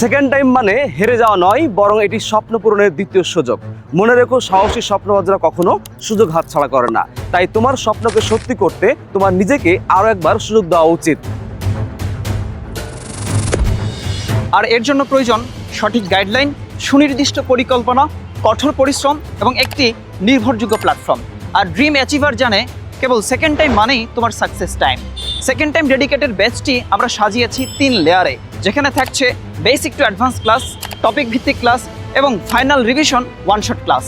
Second time মানে হেরে যাওয়া নয়, বরং এটি স্বপ্ন পূরণের দ্বিতীয় সুযোগ। মনে রেখো, সাহসী স্বপ্নবাজরা কখনো সুযোগ হাতছাড়া করে না। তাই তোমার স্বপ্নকে সত্যি করতে তোমার নিজেকে আরও একবার সুযোগ দেওয়া উচিত। আর এর জন্য প্রয়োজন সঠিক গাইডলাইন সুনির্দিষ্ট পরিকল্পনা, কঠোর পরিশ্রম এবং একটি নির্ভরযোগ্য প্ল্যাটফর্ম আর ড্রিম অ্যাচিভার জানে কেবল সেকেন্ড টাইম মানেই তোমার success time second time dedicated ব্যাচটি আমরা সাজিয়েছি তিন লেয়ারে যেখানে থাকছে basic to advance class topic ভিত্তিক ক্লাস এবং final revision one shot class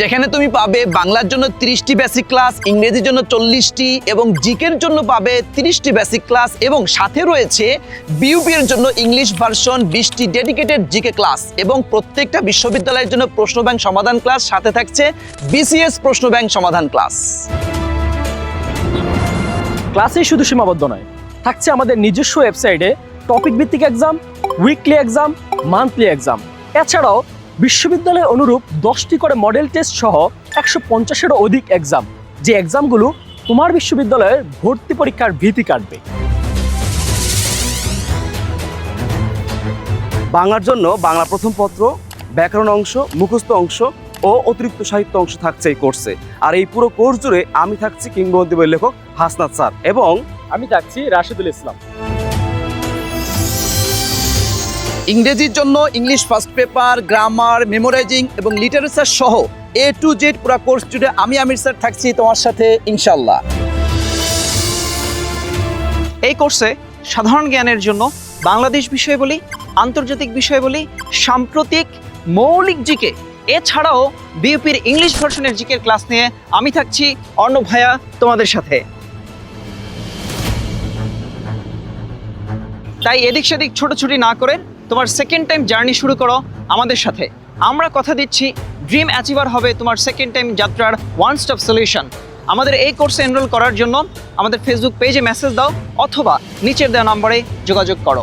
যেখানে তুমি পাবে বাংলার জন্য তিরিশটি বেসিক ক্লাস ইংরেজির জন্য চল্লিশটি এবং জিকের জন্য পাবে তিরিশটি বেসিক ক্লাস এবং সাথে রয়েছে বিউপি এর জন্য ইংলিশ ভার্সন বিশটি ডেডিকেটেড জিকে ক্লাস এবং প্রত্যেকটা বিশ্ববিদ্যালয়ের জন্য প্রশ্ন ব্যাংক সমাধান ক্লাস সাথে থাকছে বিসিএস প্রশ্ন ব্যাংক সমাধান ক্লাস ক্লাসেই শুধু সীমাবদ্ধ নয়, থাকছে আমাদের নিজস্ব ওয়েবসাইটে টপিক ভিত্তিক exam weekly exam monthly exam এছাড়াও বিশ্ববিদ্যালয় অনুরূপ দশটি করে মডেল টেস্ট সহ একশো পঞ্চাশেরও অধিক এক্সাম যে এক্সামগুলো তোমার বিশ্ববিদ্যালয়ের ভর্তি পরীক্ষার ভীতি কাটবে। বাংলার জন্য বাংলা প্রথম পত্র, ব্যাকরণ অংশ, মুখস্থ অংশ ও অতিরিক্ত সাহিত্য অংশ থাকছে এই কোর্সে আর এই পুরো কোর্স জুড়ে আমি থাকছি কিংবদন্তি লেখক হাসনাত স্যার এবং আমি থাকছি রাশিদুল ইসলাম। ইংরেজির জন্য English first paper, grammar memorising এবং লিটারেচার সহ এ টু জেড পুরো কোর্স জুড়ে আমি আমির স্যার থাকছি তোমার সাথে ইনশাল্লাহ এই কোর্সে সাধারণ জ্ঞানের জন্য বাংলাদেশ বিষয় বলি, আন্তর্জাতিক বিষয় বলি, সাম্প্রতিক মৌলিক জিকে, এছাড়াও বিউপির ইংলিশ ভার্সনের জিকের ক্লাস নিয়ে আমি থাকছি অর্ণব ভাইয়া তোমাদের সাথে। তাই এদিক সেদিক ছোটাছুটি না করে তোমার সেকেন্ড টাইম জার্নি শুরু করো আমাদের সাথে। আমরা কথা দিচ্ছি ড্রিম অ্যাচিভার হবে তোমার সেকেন্ড টাইম যাত্রার ওয়ান স্টপ সলিউশন আমাদের এই কোর্সে এনরোল করার জন্য আমাদের ফেসবুক পেজে মেসেজ দাও অথবা নিচের দেওয়া নম্বরে যোগাযোগ করো।